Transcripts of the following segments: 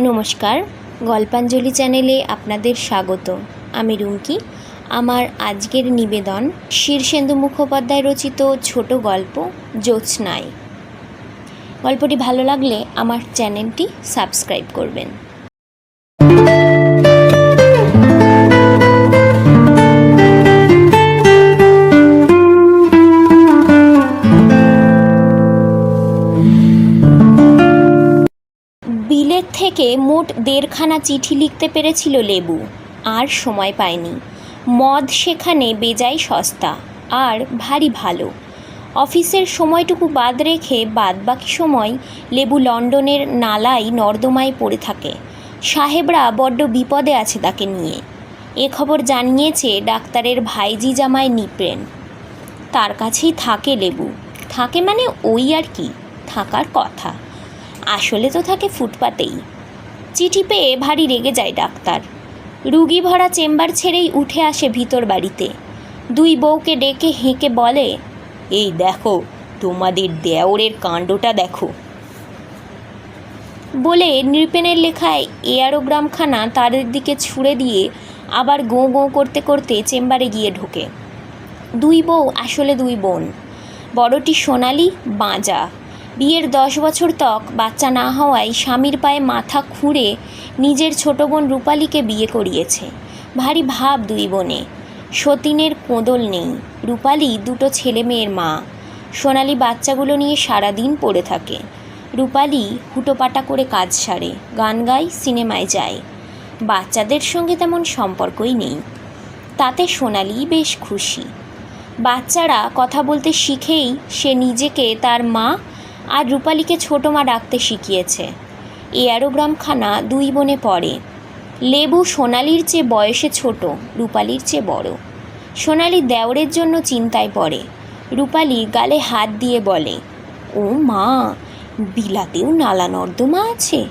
নমস্কার, গল্পাঞ্জলি চ্যানেলে আপনাদের স্বাগত। আমি রুমকি। আমার আজকের নিবেদন শীর্ষেন্দু মুখোপাধ্যায় রচিত ছোট গল্প জ্যোৎস্নায়। গল্পটি ভালো লাগলে আমার চ্যানেলটি সাবস্ক্রাইব করবেন। মোট দেড়খানা চিঠি লিখতে পেরেছিল লেবু। আর সময় পায়নি। মদ সেখানে বেজায় সস্তা, আর ভারী ভালো। অফিসের সময়টুকু বাদ রেখে বাদবাকি সময় লেবু লন্ডনের নালাই নর্দমায় পড়ে থাকে। সাহেবরা বড্ড বিপদে আছে তাকে নিয়ে। এ খবর জানিয়েছে ডাক্তারের ভাইজি জামাই নিপ্রেন। তার কাছেই থাকে লেবু। থাকে মানে ওই আর কি, থাকার কথা। আসলে তো থাকে ফুটপাতেই। চিঠি পেয়ে ভারী রেগে যায় ডাক্তার। রুগী ভরা চেম্বার ছেড়েই উঠে আসে ভিতর বাড়িতে। দুই বউকে ডেকে হেঁকে বলে, এই দেখো, তোমাদের দেওরের কাণ্ডটা দেখো। বলে নৃপেনের লেখায় এয়ারোগ্রামখানা তাদের দিকে ছুঁড়ে দিয়ে আবার গোঁ গোঁ করতে করতে চেম্বারে গিয়ে ঢোকে। দুই বউ, আসলে দুই বোন। বড়টি সোনালি, বাঁজা। বিয়ের দশ বছর তক বাচ্চা না হওয়ায় স্বামীর পায়ে মাথা খুঁড়ে নিজের ছোট বোন রূপালীকে বিয়ে করিয়েছে। ভারী ভাব দুই বোনে। সতীনের কোঁদল নেই। রূপালী দুটো ছেলে মেয়ের মা। সোনালি বাচ্চাগুলো নিয়ে সারাদিন পড়ে থাকে। রূপালী হুটোপাটা করে কাজ সারে, গান গায়, সিনেমায় যায়। বাচ্চাদের সঙ্গে তেমন সম্পর্কই নেই। তাতে সোনালি বেশ খুশি। বাচ্চারা কথা বলতে শিখেই সে নিজেকে তার মা আর রূপালীকে ছোটো মা ডাকতে শিখিয়েছে। এই অ্যারোগ্রামখানা দুই বোনে পড়ে। লেবু সোনালির চেয়ে বয়সে ছোট, রূপালীর চেয়ে বড়। সোনালি দেওরের জন্য চিন্তায় পড়ে। রূপালি গালে হাত দিয়ে বলে, ও মা, বিলাতেও নালা নর্দমা আছে?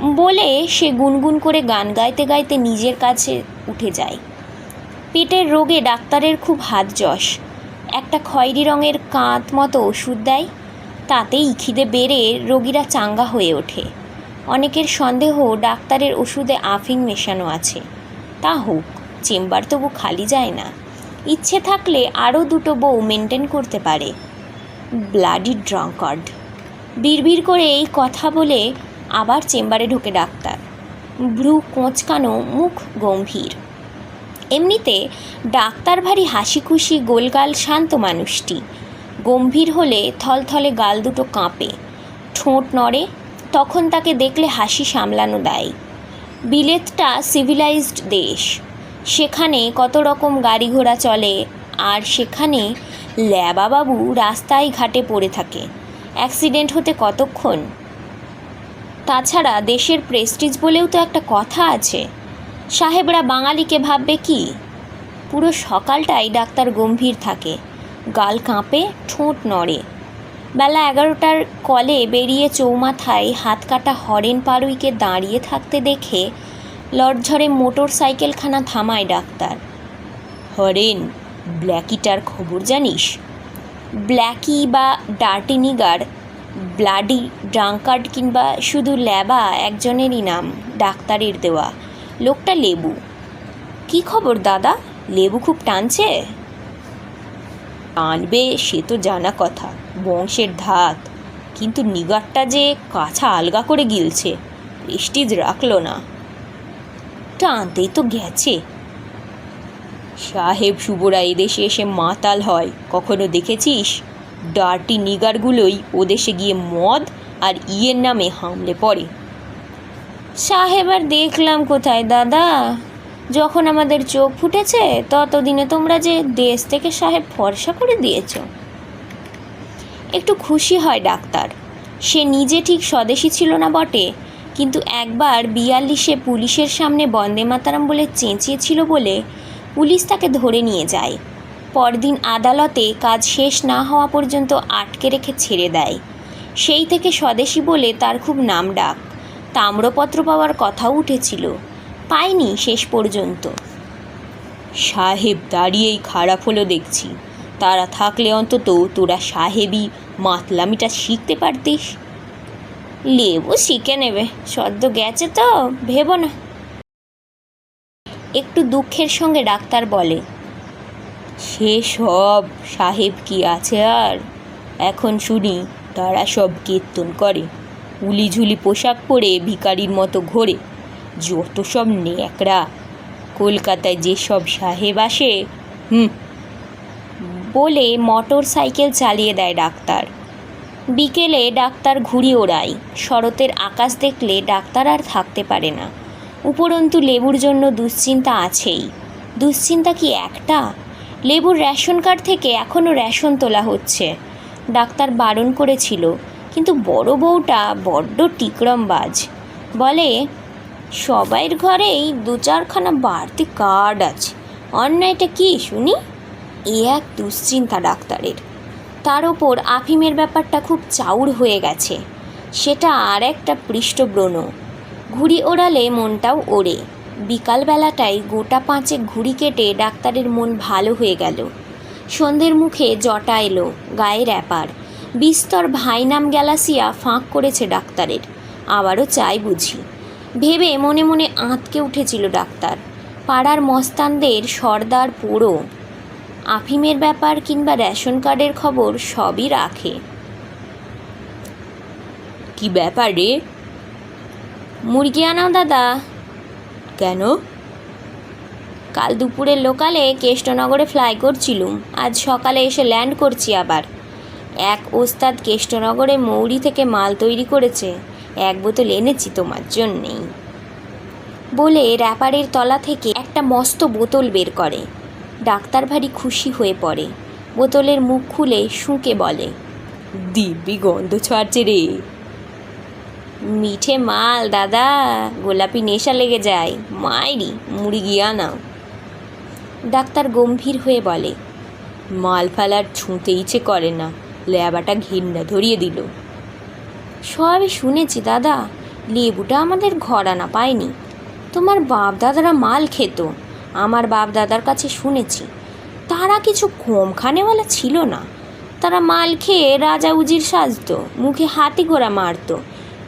বলে সে গুনগুন করে গান গাইতে গাইতে নিজের কাছে উঠে যায়। পেটের রোগে ডাক্তারের খুব হাত যশ। একটা খয়েরি রঙের কাঁত মতো ওষুধ দেয়। তাতেই খিদে বেড়ে রোগীরা চাঙ্গা হয়ে ওঠে। অনেকের সন্দেহ ডাক্তারের ওষুধে আফিং মেশানো আছে। তা হোক, চেম্বার তবু খালি যায় না। ইচ্ছে থাকলে আরও দুটো বউ মেনটেন করতে পারে। Bloody drunkard. বিড়বিড় করে এই কথা বলে আবার চেম্বারে ঢোকে ডাক্তার। ভ্রু কোঁচকানো, মুখ গম্ভীর। এমনিতে ডাক্তার ভারী হাসি খুশি গোলগাল, শান্ত মানুষটি। গম্ভীর হলে থলথলে গাল দুটো কাঁপে। ঠোঁট নড়ে, তখন তাকে দেখলে হাসি সামলানো দেয়। বিলেতটা সিভিলাইজড দেশ। সেখানে কত রকম গাড়ি ঘোড়া চলে, আর সেখানে ল্যাবাবাবু রাস্তায় ঘাটে পড়ে থাকে। অ্যাক্সিডেন্ট হতে কতক্ষণ? তাছাড়া দেশের প্রেস্টিজ বলেও তো একটা কথা আছে। সাহেবরা বাঙালিকে ভাববে কি? পুরো সকালটাই ডাক্তার গম্ভীর থাকে। গাল কাঁপে, ঠোঁট নড়ে। বেলা এগারোটার কলে বেরিয়ে চৌমাথায় হাত কাটা হরেন পারুইকে দাঁড়িয়ে থাকতে দেখে লড়ঝড়ে মোটর সাইকেলখানা থামায় ডাক্তার। হরেন, ব্ল্যাকিটার খবর জানিস? ব্ল্যাকি বা ডার্টিনিগার, ব্লাডি ড্রাঙ্কার্ড কিংবা শুধু ল্যাবা একজনেরই নাম, ডাক্তারের দেওয়া। লোকটা লেবু। কি খবর দাদা? লেবু খুব টানছে? টানবে সে তো জানা কথা, বংশের ধাত। কিন্তু নিগারটা যে কাছা আলগা করে গিলছে, প্রেস্টিজ রাখল না। টানতেই তো গেছে। সাহেব শুভরা এদেশে এসে মাতাল হয়, কখনো দেখেছিস? ডার্টি নিগারগুলোই ওদেশে গিয়ে মদ আর ইয়ের নামে হামলে পড়ে। সাহেব আর দেখলাম কোথায়, দাদা? যখন আমাদের চোখ ফুটেছে, ততদিনে তোমরা যে দেশ থেকে সাহেব ফর্সা করে দিয়েছ। একটু খুশি হয় ডাক্তার। সে নিজে ঠিক স্বদেশী ছিল না বটে, কিন্তু একবার বিয়াল্লিশে পুলিশের সামনে বন্দে মাতারাম বলে চেঁচিয়েছিল বলে পুলিশ তাকে ধরে নিয়ে যায়। পরদিন আদালতে কাজ শেষ না হওয়া পর্যন্ত আটকে রেখে ছেড়ে দেয়। সেই থেকে স্বদেশী বলে তার খুব নাম ডাক। তাম্রপত্র পাওয়ার কথাও উঠেছিল। পায়নি শেষ পর্যন্ত। সাহেব দাঁড়িয়েই খারাপ হলো দেখছি। তারা থাকলে অন্তত তোরা সাহেবই মাতলামিটা শিখতে পারতিস। লেবু শিখে নেবে, সদ্য গেছে তো, ভেবো না। একটু দুঃখের সঙ্গে ডাক্তার বলে, সে সব সাহেব কি আছে আর? এখন শুনি তারা সব কীর্তন করে। উলিঝুলি পোশাক পরে ভিখারির মতো ঘোরে। যত সব ন্যাকড়া, কলকাতায় যেসব সাহেব আসে, হুম, বলে মোটর সাইকেল চালিয়ে দেয় ডাক্তার। বিকেলে ডাক্তার ঘুড়ি ওড়ায়। শরতের আকাশ দেখলে ডাক্তার আর থাকতে পারে না। উপরন্তু লেবুর জন্য দুশ্চিন্তা আছেই। দুশ্চিন্তা কি একটা? লেবুর রেশন কার্ড থেকে এখনও রেশন তোলা হচ্ছে। ডাক্তার বারণ করেছিল, কিন্তু বড় বউটা বড্ড টিকরমবাজ। বলে সবাইয়ের ঘরেই দু চারখানা বাড়তি কার্ড আছে। অন্যায়টা কি, শুনি? এ এক দুশ্চিন্তা ডাক্তারের। তার ওপর আফিমের ব্যাপারটা খুব চাউর হয়ে গেছে। সেটা আর একটা পৃষ্ঠব্রণ। ঘুড়ি ওড়ালে মনটাও ওড়ে। বিকালবেলাটায় গোটা পাঁচেক ঘুড়ি কেটে ডাক্তারের মন ভালো হয়ে গেল। সন্ধ্যের মুখে জটা এলো গায়ে র্যাপার বিস্তর ভাইনাম গ্যালাসিয়া ফাঁক করেছে ডাক্তারের। আবারও চাই বুঝি। ভেবে মনে মনে আঁতকে উঠেছিল ডাক্তার। পাড়ার মস্তানদের সর্দার পোড়ো। আফিমের ব্যাপার কিংবা রেশন কার্ডের খবর সবই রাখে। কি ব্যাপার রে? মুরগি আনাও দাদা। কেন? কাল দুপুরের লোকালে কেষ্টনগরে ফ্লাই করছিলুম। আজ সকালে এসে ল্যান্ড করছি আবার। এক ওস্তাদ কেষ্টনগরে মৌরি থেকে মাল তৈরি করেছে। এক বোতল এনেছি তোমার জন্যেই। বলে র্যাপারের তলা থেকে একটা মস্ত বোতল বের করে। ডাক্তার ভারী খুশি হয়ে পড়ে। বোতলের মুখ খুলে শুঁকে বলে, দিব্যি গন্ধ ছাড়ছে রে। মিঠে মাল, দাদা। গোলাপি নেশা লেগে যায়। মাইরি মুরগি আনাও। ডাক্তার গম্ভীর হয়ে বলে, মাল ফালার ছুঁতে ইচ্ছে করে না। ল্যাবাটা ঘিন্না ধরিয়ে দিল। সবই শুনেছি, দাদা। লেবুটা আমাদের ঘরানা পায়নি। তোমার বাপ দাদারা মাল খেত। আমার বাপ দাদার কাছে শুনেছি। তারা কিছু কমখানেওয়ালা ছিল না। তারা মাল খেয়ে রাজা উজির সাজতো, মুখে হাতি ঘোড়া মারতো।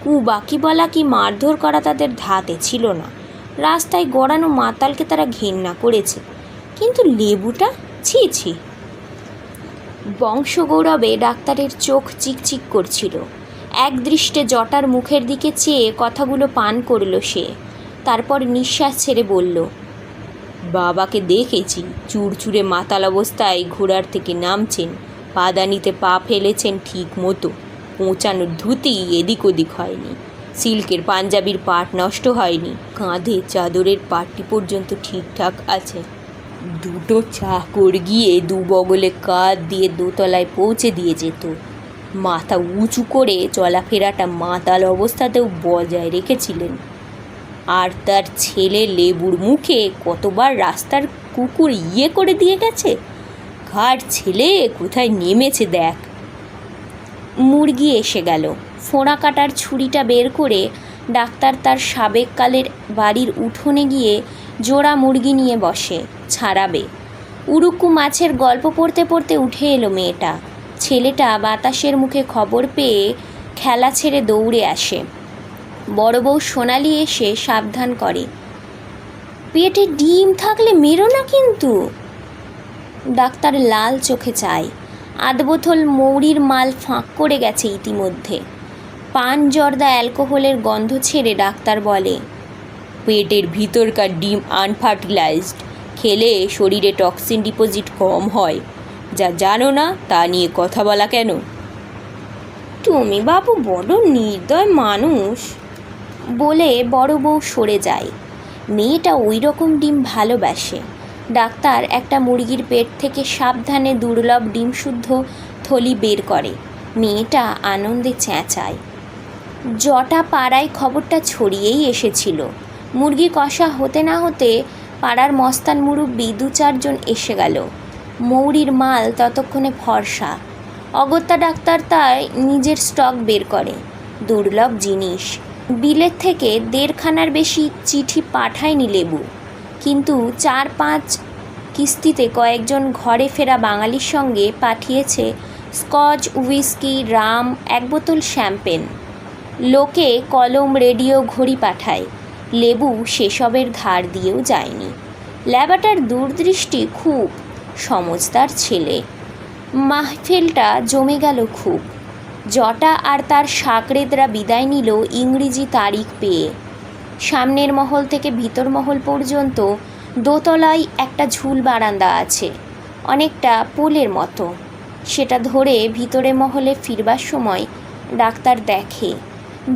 কুবাকি বলা কি মারধর করা তাদের ধাতে ছিল না। রাস্তায় গড়ানো মাতালকে তারা ঘেন্না করেছে। কিন্তু লেবুটা, ছি ছি। বংশগৌরবে ডাক্তারের চোখ চিকচিক করছিল। এক দৃষ্টে জটার মুখের দিকে চেয়ে কথাগুলো পান করল সে। তারপর নিঃশ্বাস ছেড়ে বলল, বাবাকে দেখেছি, চুরচুরে মাতাল অবস্থায় ঘোড়ার থেকে নামছেন। পাদানিতে পা ফেলেছেন ঠিক মতো। পৌঁছানোর ধুতি এদিক ওদিক হয়নি। সিল্কের পাঞ্জাবির পাট নষ্ট হয়নি। কাঁধে চাদরের পাটটি পর্যন্ত ঠিকঠাক আছে। দুটো চাকর গিয়ে দু বগলে কাঁধ দিয়ে দোতলায় পৌঁছে দিয়ে যেত। মাথা উঁচু করে চলাফেরাটা মাতাল অবস্থাতেও বজায় রেখেছিলেন। আর তার ছেলে লেবুর মুখে কতবার রাস্তার কুকুর ইয়ে করে দিয়ে গেছে? ঘাট ছেলে? কোথায় নেমেছে দেখ। মুরগি এসে গেল। ফোঁড়া কাটার ছুরিটা বের করে ডাক্তার তার সাবেককালের বাড়ির উঠোনে গিয়ে জোড়া মুরগি নিয়ে বসে, ছাড়াবে। উড়ুক্কু মাছের গল্প পড়তে পড়তে উঠে এলো মেয়েটা। ছেলেটা বাতাসের মুখে খবর পেয়ে খেলা ছেড়ে দৌড়ে আসে। বড় বউ সোনালি এসে সাবধান করে। পেটে ডিম থাকলে মেরো না কিন্তু। ডাক্তার লাল চোখে চায়। আধ বোতল মৌরির মাল ফাঁক করে গেছে ইতিমধ্যে। পান জর্দা অ্যালকোহলের গন্ধ ছেড়ে ডাক্তার বলে, পেটের ভিতরকার ডিম আনফার্টিলাইজড খেলে শরীরে টক্সিন ডিপোজিট কম হয়। যা জানো না, তা নিয়ে কথা বলা কেন? তুমি বাবু বড় নির্দয় মানুষ। বলে বড় বউ সরে যায়। মেয়েটা ওই রকম ডিম ভালোবাসে। ডাক্তার একটা মুরগির পেট থেকে সাবধানে দুর্লভ ডিম শুদ্ধ থলি বের করে। মেয়েটা আনন্দে চেঁচায়। জটা পাড়ায় খবরটা ছড়িয়েই এসেছিল। মুরগি কষা হতে না হতে পাড়ার মস্তান মুরব্বি দু চারজন এসে গেল। মৌরির মাল ততক্ষণে ফর্সা। অগত্যা ডাক্তার তাই নিজের স্টক বের করে। দুর্লভ জিনিস। বিলের থেকে দেড়খানার বেশি চিঠি পাঠায়নি লেবু। কিন্তু চার পাঁচ কিস্তিতে কয়েকজন ঘরে ফেরা বাঙালির সঙ্গে পাঠিয়েছে স্কচ উইস্কি রাম, এক বোতল শ্যাম্পেন। লোকে কলম, রেডিও, ঘড়ি পাঠায়। লেবু সেসবের ধার দিয়েও যায়নি। ল্যাবাটার দূরদৃষ্টি খুব। সমজদার ছেলে। মাহফিলটা জমে গেল খুব। জটা আর তার সাকরেদরা বিদায় নিল ইংরেজি তারিখ পেয়ে। সামনের মহল থেকে ভিতর মহল পর্যন্ত দোতলায় একটা ঝুল বারান্দা আছে, অনেকটা পোলের মতো। সেটা ধরে ভিতরে মহলে ফিরবার সময় ডাক্তার দেখে,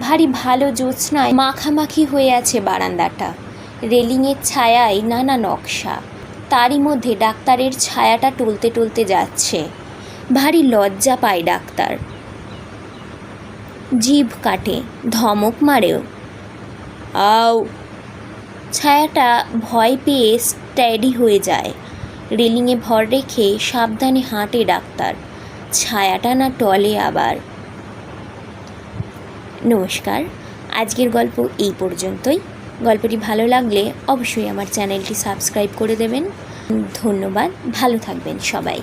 ভারী ভালো জ্যোৎস্নায় মাখামাখি হয়ে আছে বারান্দাটা। রেলিংয়ের ছায়ায় নানা নকশা। তারই মধ্যে ডাক্তারের ছায়াটা টলতে টলতে যাচ্ছে। ভারী লজ্জা পায় ডাক্তার। জিভ কাটে, ধমক মারেও। আও ছায়াটা ভয় পেয়ে স্ট্যাডি হয়ে যায়। রেলিংয়ে ভর রেখে সাবধানে হাঁটে ডাক্তার। ছায়াটা না টলে আবার। নমস্কার, আজকের গল্প এই পর্যন্তই। গল্পটি ভালো লাগলে অবশ্যই আমার চ্যানেলটি সাবস্ক্রাইব করে দেবেন। ধন্যবাদ ভালো থাকবেন সবাই।